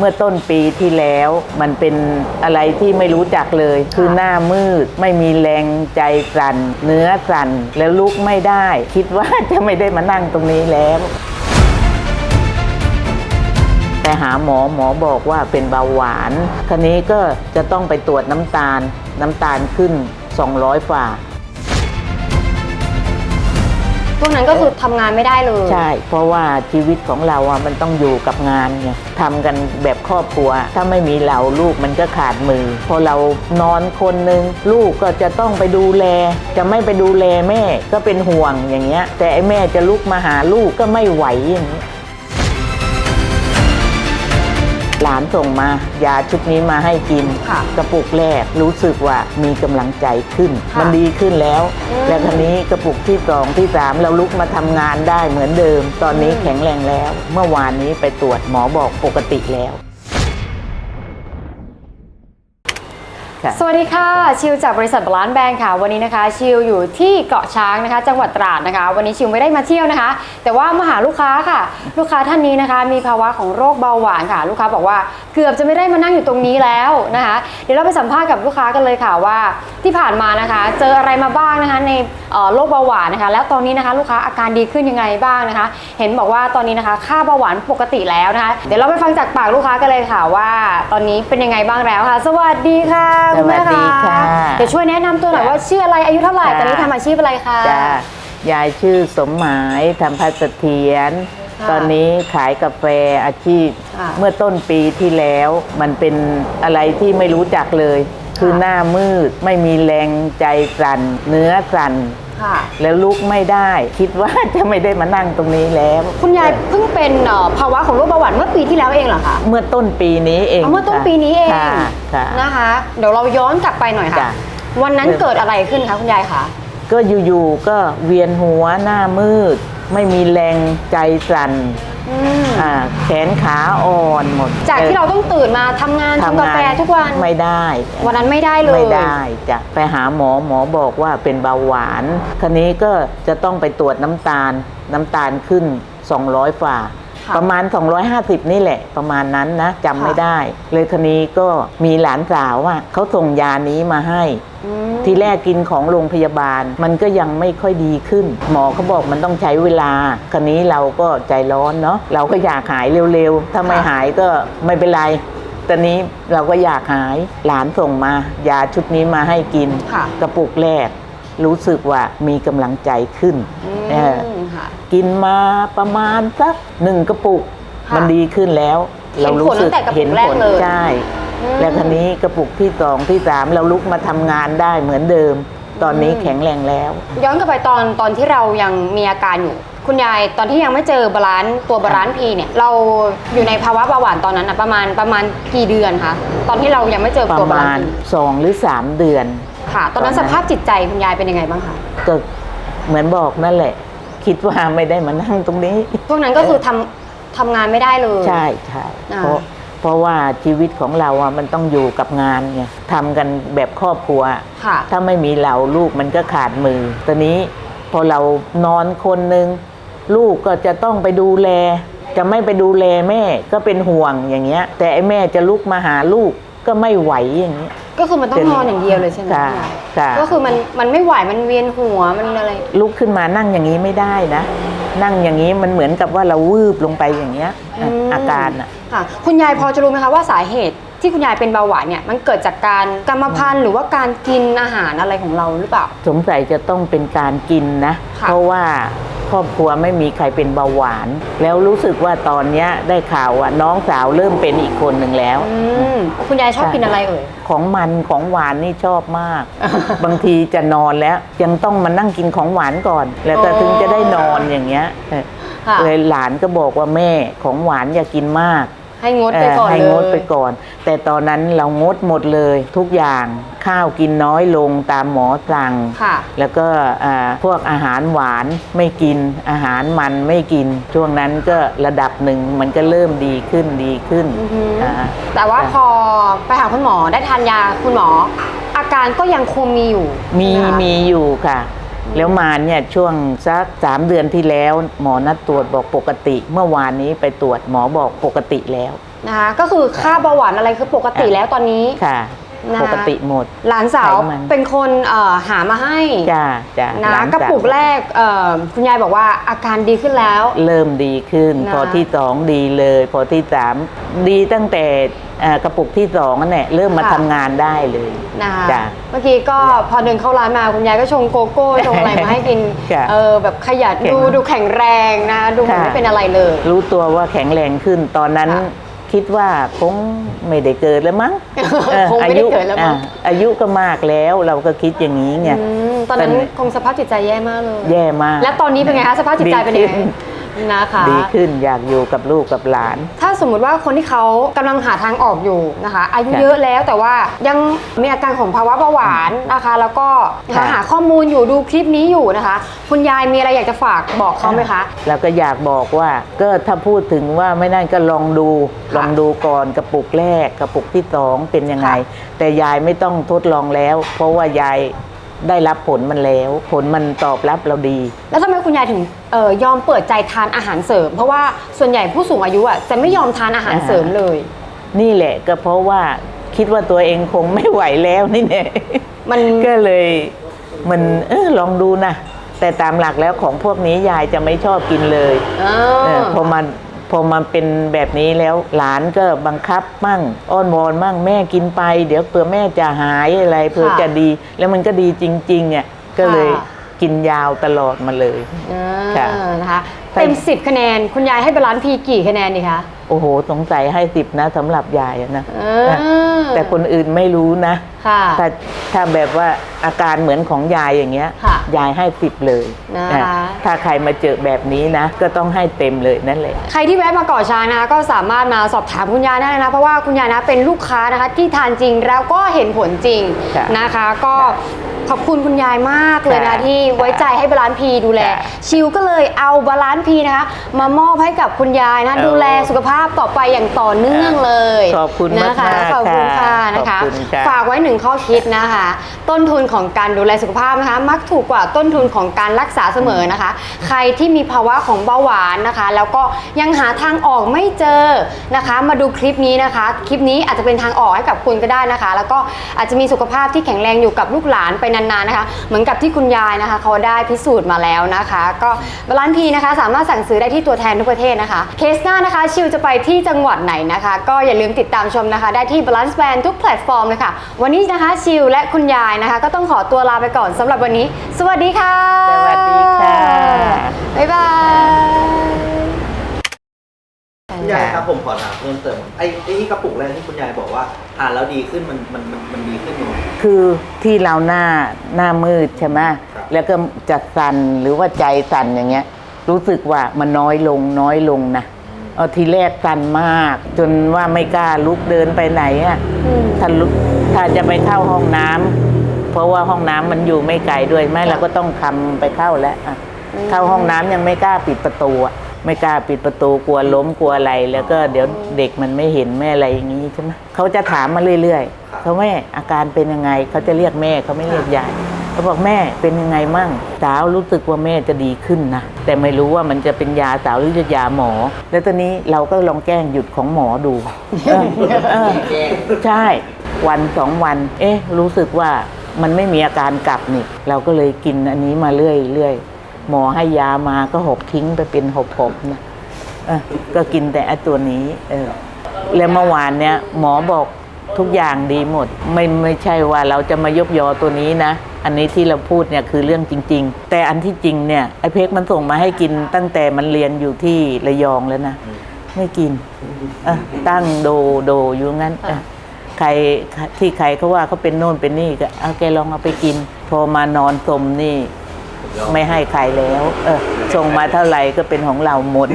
เมื่อต้นปีที่แล้วมันเป็นอะไรที่ไม่รู้จักเลย คือหน้ามืด ไม่มีแรงใจสั่น เนื้อสั่น แล้วลุกไม่ได้ คิดว่าจะไม่ได้มานั่งตรงนี้แล้วไปหาหมอหมอบอกว่าเป็นเบาหวานคันนี้ก็จะต้องไปตรวจน้ำตาล น้ำตาลขึ้น 200ฝ่า พวกนั้นก็คือทำงานไม่ได้เลย ใช่ เพราะว่าชีวิตของเราอะมันต้องอยู่กับงานไงทำกันแบบครอบครัว ถ้าไม่มีเราลูกมันก็ขาดมือ พอเรานอนคนนึง ลูกก็จะต้องไปดูแล จะไม่ไปดูแลแม่ก็เป็นห่วงอย่างเงี้ย แต่ไอ้แม่จะลุกมาหาลูกก็ไม่ไหวอย่างเงี้ย หลานส่งมายาชุดนี้มาให้กิน ค่ะกระปุกแรกรู้สึกว่ามีกำลังใจขึ้น ค่ะมันดีขึ้นแล้ว อืมแล้วคันนี้กระปุกที่สองที่สามเราลุกมาทำงานได้เหมือนเดิม ตอนนี้อืม แข็งแรงแล้ว เมื่อวานนี้ไปตรวจหมอบอกปกติแล้ว ค่ะ สวัสดีค่ะ ชิวจากบริษัทบาลานซ์แบงค์ค่ะ วันนี้นะคะ ชิวอยู่ที่เกาะช้างนะคะ จังหวัดตราดนะคะ วันนี้ชิวไม่ได้มาเที่ยวนะคะ แต่ว่ามาหาลูกค้าค่ะ ลูกค้าท่านนี้นะคะ มีภาวะของโรคเบาหวานค่ะ ลูกค้าบอกว่าเกือบจะไม่ได้มานั่งอยู่ตรงนี้แล้วนะคะ เดี๋ยวเราไปสัมภาษณ์กับลูกค้ากันเลยค่ะว่าที่ผ่านมานะคะ เจออะไรมาบ้างนะคะในโรคเบาหวานนะคะ แล้วตอนนี้นะคะ ลูกค้าอาการดีขึ้นยังไงบ้างนะคะ เห็นบอกว่าตอนนี้นะคะ ค่าเบาหวานปกติแล้วนะคะ เดี๋ยวเราไปฟังจากปากลูกค้ากันเลยค่ะว่า ตอนนี้เป็นยังไงบ้างแล้วค่ะ สวัสดีค่ะสวัสดีค่ะ เดี๋ยวช่วยแนะนำตัวหน่อยว่าชื่ออะไรอายุเท่าไหร่ค่ะตอนนี้ทำอาชีพอะไรคะ จ้ายายชื่อสมหมายทำพัสเทียน ค่ะตอนนี้ขายกาแฟอาชีพ ค่ะ เมื่อต้นปีที่แล้ว มันเป็นอะไรที่ไม่รู้จักเลย คือหน้ามืดไม่มีแรงใจสั่นเนื้อสั่นค่ะ แล้วลุกไม่ได้ คิดว่าจะไม่ได้มานั่งตรงนี้แล้ว คุณยายเพิ่งเป็นเอ่อภาวะของโรคเบาหวานเมื่อปีที่แล้วเองเหรอคะเมื่อต้นปีนี้เองอ๋อเมื่อต้นค่ะปีนี้เองค่ะค่ะนะคะ เดี๋ยวเราย้อนกลับไปหน่อยค่ะจ้ะวันนั้นเกิดอะไรขึ้นคะคุณยายคะก็อยู่ๆก็เวียนหัวหน้ามืด ไม่มีแรงใจสั่น อืมอ่าแขนขาอ่อนหมดจากที่เราต้องตื่นมาทำงานทำกาแฟทุกวัน ไม่ได้ วันนั้นไม่ได้เลย ไม่ได้จ้ะไปหาหมอหมอบอกว่าเป็นเบาหวานคันนี้ก็จะต้องไปตรวจน้ำตาล น้ำตาลขึ้น 200ฝ่า ค่ะ ประมาณ 250 นี่แหละ ประมาณนั้นนะจำไม่ค่ะได้ เลยคันนี้ก็มีหลานสาวอะเขาส่งยานี้มาให้ อืมทีแรกกินของโรงพยาบาลมันก็ยังไม่ค่อยดีขึ้น หมอเขาบอกมันต้องใช้เวลาคันนี้เราก็ใจร้อนเนาะเราก็อยากหายเร็วๆ ถ้าไม่ค่ะหายก็ไม่เป็นไร ตอนนี้เราก็อยากหายหลานส่งมา ยาชุดนี้มาให้กินค่ะ กระปุกแรก รู้สึกว่ามีกำลังใจขึ้นอืเออมค่ะกินมาประมาณสักหนึ่งกระปุกค่ะมันดีขึ้นแล้วเห็นผลตั้งแต่กระปุกแรกเลยใช่อืมแล้วคันนี้กระปุกที่สองที่สามเราลุกมาทำงานได้เหมือนเดิม ตอนนี้อืมแข็งแรงแล้ว ย้อนกลับไปตอนตอนที่เรายังมีอาการอยู่คุณยายตอนที่ยังไม่เจอบาลานซ์ตัวบาลานซ์พีเนี่ยเราอยู่ในภาวะเบาหวานตอนนั้นนะประมาณประมาณกี่เดือนคะตอนที่เรายังไม่เจอประตัวบามาลาณนซ์สองหรือสามเดือน ค่ะ ตอนนั้นตสอนนั้นภาพจิตใจคุณยายเป็นยังไงบ้างคะก็เหมือนบอกนั่นแหละ คิดว่าไม่ได้มานั่งตรงนี้ช่วงนั้นก็คือทำทำงานไม่ได้เลย ใช่ใช่อ่า เพราะเพราะว่าชีวิตของเราอะมันต้องอยู่กับงานไงทำกันแบบครอบครัว ค่ะ ถ้าไม่มีเราลูกมันก็ขาดมือ ตอนนี้พอเรานอนคนหนึ่งลูกก็จะต้องไปดูแล จะไม่ไปดูแลแม่ก็เป็นห่วงอย่างเงี้ย แต่ไอ้แม่จะลุกมาหาลูกก็ไม่ไหวอย่างเงี้ย ก็คือมันต้องนอนอย่างเดียวเลยใช่ไหมค่ะคุณยายค่ะก็คือมันมันไม่ไหวมันเวียนหัวมันอะไร ลุกขึ้นมานั่งอย่างนี้ไม่ได้นะ นั่งอย่างนี้มันเหมือนกับว่าเราวืบลงไปอย่างเงี้ยอะมอาการอะค่ะ คุณยายพอจะรู้ไหมคะว่าสาเหตุ ที่คุณยายเป็นเบาหวานเนี่ยมันเกิดจากการกรรมพันธุ์หรือว่าการกินอาหารอะไรของเราหรือเปล่า สงสัยจะต้องเป็นการกินนะ ค่ะเพราะว่าครอบครัวไม่มีใครเป็นเบาหวาน แล้วรู้สึกว่าตอนเนี้ยได้ข่าวว่าน้องสาวเริ่มเป็นอีกคนหนึ่งแล้ว อืมคุณยายชอบกินอะไรเอ่ย ของมันของหวานนี่ชอบมาก บางทีจะนอนแล้ว ยังต้องมานั่งกินของหวานก่อน แล้วก็อ๋อ ถึงจะได้นอนอย่างเงี้ยเออค่ะเลยหลานก็บอกว่าแม่ของหวานอย่ากินมาก ให้งดไปก่อนเให้เลยงดไปก่อน แต่ตอนนั้นเรางดหมดเลยทุกอย่างข้าวกินน้อยลงตามหมอสั่งค่ะแล้วก็อ่าพวกอาหารหวานไม่กินอาหารมันไม่กิน ช่วงนั้นก็ระดับหนึ่งมันก็เริ่มดีขึ้นดีขึ้นอือหืออ่าแต่ว่าพอไปหาคุณหมอได้ทานยาคุณหมอ อาการก็ยังคงมีอยู่ มีใช่ไหคะมีอยู่ค่ะ แล้วมาเนี่ยช่วงสักสามเดือนที่แล้ว หมอนัดตรวจบอกปกติ เมื่อวานนี้ไปตรวจหมอบอกปกติแล้วอนะคะก็คือค่าเบาหวานอะไรคือปกติแล้วตอนนี้ค่ะนะคะปกติหมด หลานสาวไขมันเป็นคนเอ่อหามาให้จ้าจ้านะหลานกระปุกสาวแรกเอ่อคุณยายบอกว่าอาการดีขึ้นแล้ว เริ่มดีขึ้นนะพอที่สองดีเลย พอที่สามดีตั้งแต่เอ่อ กระปุกที่สองนั่นแหละเริ่มมาค่ะ ทำงานได้เลยนะคะจ้ะ เมื่อกี้ก็พอเดินเข้าร้านมาคุณยายก็ชงโกโก้ ชงอะไรมาให้กินจ้ะเออแบบขยันแข็งดูดูแข็งแรงนะดูเหมือนค่ะ ไม่เป็นอะไรเลย รู้ตัวว่าแข็งแรงขึ้นตอนนั้น ค่ะคิดว่าคงไม่ได้เกิดแล้วมั้งเออคงไม่ได้เกิดแล้วมั้งอะอายุก็มากแล้วเราก็คิดอย่างนี้ไง อืมตอนนั้นแต่คงสภาพจิตใจแย่มากเลย แย่มากและตอนนี้เป็นไงคะสภาพจิตใจเป็นยังไง ดีขึ้ นนะคะ ดีขึ้นอยากอยู่กับลูกกับหลาน ถ้าสมมุติว่าคนที่เขากำลังหาทางออกอยู่นะคะ อายุค่ะเยอะแล้วแต่ว่ายังมีอาการของภาวะเบาหวานนะคะ แล้วก็นะคะค่ะ หาข้อมูลอยู่ดูคลิปนี้อยู่นะคะ คุณยายมีอะไรอยากจะฝากบอกเขาไหมคะ แล้วก็อยากบอกว่าก็ถ้าพูดถึงว่าไม่นั่นก็ลองดูค่ะลองดูก่อนกระปุกแรกกระปุกที่สองเป็นยังไงค่ะแต่ยายไม่ต้องทดลองแล้ว เพราะว่ายาย ได้รับผลมันแล้ว ผลมันตอบรับเราดี แล้วทำไมคุณยายถึงเออยอมเปิดใจทานอาหารเสริม เพราะว่าส่วนใหญ่ผู้สูงอายุอะจะไม่ยอมทานอาหารเสริมเลย นี่แหละก็เพราะว่าคิดว่าตัวเองคงไม่ไหวแล้วนี่แน่มันก็เลยมันเออลองดูนะแต่ตามหลักแล้วของพวกนี้ยายจะไม่ชอบกินเลยเอเอออพอมัน พอมันเป็นแบบนี้แล้วหลานก็บังคับมั่งอ้อนวอนมั่งแม่กินไป เดี๋ยวเผื่อแม่จะหายอะไรเผื่อจะดี แล้วมันก็ดีจริงๆอะก็เลย กินยาวตลอดมาเลยค่ะอ่านะคะเต็ม 10 คะแนน คุณยายให้บาลานซ์พีกี่คะแนนดีคะโอ้โห สงสัยให้สิบนะสำหรับยายอะนะ เออนะแต่คนอื่นไม่รู้นะ ค่ะ ถ้าถ้าแบบว่าอาการเหมือนของยายอย่างเงี้ย ค่ะยายให้สิบเลยนะคะ อะถ้าใครมาเจอแบบนี้นะ ก็ต้องให้เต็มเลยนั่นแหละ ใครที่แวะมาเกาะช้างนะคะก็สามารถมาสอบถามคุณยายได้นะ เพราะว่าคุณยายนะเป็นลูกค้านะคะที่ทานจริงแล้วก็เห็นผลจริงค่ะนะคะ ก็ ขอบคุณคุณยายมากเลยนะ ค่ะที่ไว้ใจให้บาลานซ์พีดูแล ค่ะชิวก็เลยเอาบาลานซ์พีนะคะ มามอบให้กับคุณยายนะ เอาดูแลสุขภาพต่อไปอย่างต่อเนื่องเลยขอบคุณนะคะมากๆขอบคุณค่ะค่ะนะคะ ขอบคุณค่ะ ฝากไว้หนึ่งข้อคิดนะคะ ต้นทุนของการดูแลสุขภาพนะคะ มักถูกกว่าต้นทุนของการรักษาเสมอนะคะ ใครที่มีภาวะของเบาหวานนะคะ แล้วก็ยังหาทางออกไม่เจอนะคะ มาดูคลิปนี้นะคะ คลิปนี้อาจจะเป็นทางออกให้กับคุณก็ได้นะคะ แล้วก็อาจจะมีสุขภาพที่แข็งแรงอยู่กับลูกหลานไปนานๆนะคะ เหมือนกับที่คุณยายนะคะเขาได้พิสูจน์มาแล้วนะคะ ก็ร้านพีนะคะสามารถสั่งซื้อได้ที่ตัวแทนทุกประเทศนะคะเคสหน้านะคะชิวจะไปที่จังหวัดไหนนะคะ ก็อย่าลืมติดตามชมนะคะ ได้ที่ Balance Band ทุกแพลตฟอร์มเลยค่ะวันนี้นะคะชิวและคุณยายนะคะ ก็ต้องขอตัวลาไปก่อนสำหรับวันนี้ สวัสดีค่ะ สวัสดีค่ะ บ๊ายบายคุณยายครับผมขอถามเพิ่มเติมไอ้ไอ้ที่กระปุกแรกที่คุณยายบอกว่าทานแล้วดีขึ้นมันมันมันมันดีขึ้นยังไง คือที่เราหน้าหน้ามืดใช่ไหมครับ แล้วก็จะสั่นหรือว่าใจสั่นอย่างเงี้ย รู้สึกว่ามันน้อยลงน้อยลงนะเอาทีแรกสั่นมาก จนว่าไม่กล้าลุกเดินไปไหนอะ่ะอืม ถ้าลุกถ้าจะไปเข้าห้องน้ำ เพราะว่าห้องน้ำมันอยู่ไม่ไกลด้วยไม่เราก็ต้องคำไปเข้าแล้วอะเข้าห้องน้ำยังไม่กล้าปิดประตูอะไม่กล้าปิดประตูกลัวล้มกลัวอะไร แล้วก็เดี๋ยวเด็กมันไม่เห็นแม่อะไรอย่างนี้ใช่ไหมเขาจะถามมาเรื่อยๆเขาแม่อาการเป็นยังไงเขาจะเรียกแม่เขาไม่เรียกยายเขาบอกแม่เป็นยังไงมั่งสาวรู้สึกว่าแม่จะดีขึ้นนะแต่ไม่รู้ว่ามันจะเป็นยาสาวหรือจะยาหมอ แล้วตอนนี้เราก็ลองแกล้งหยุดของหมอดูเออเออใช่วันสองวัน เอ๊ะ รู้สึกว่า มันไม่มีอาการกลับนี่เราก็เลยกินอันนี้มาเรื่อยเรื่อยหมอให้ยามาก็หกทิ้งไปเป็นหกหกนะก็กินแต่อตัวนี้ เออ แล้วเมื่อวานเนี้ยหมอบอกทุกอย่างดีหมด ไม่ไม่ใช่ว่าเราจะมายกยอตัวนี้นะ อันนี้ที่เราพูดเนี่ยคือเรื่องจริง ๆ แต่อันที่จริงเนี่ยไอ้เพกมันส่งมาให้กินตั้งแต่มันเรียนอยู่ที่ระยองแล้วนะ ไม่กินอะตั้งโดโดอยู่งั้นอะ ใครที่ใครเขาว่าเขาเป็นโน่นเป็นนี่ก็เอาแกลองเอาไปกิน พอมานอนสมนี่ไม่ให้ใครแล้ว เออส่งมาเท่าไหร่ก็เป็นของเราหมด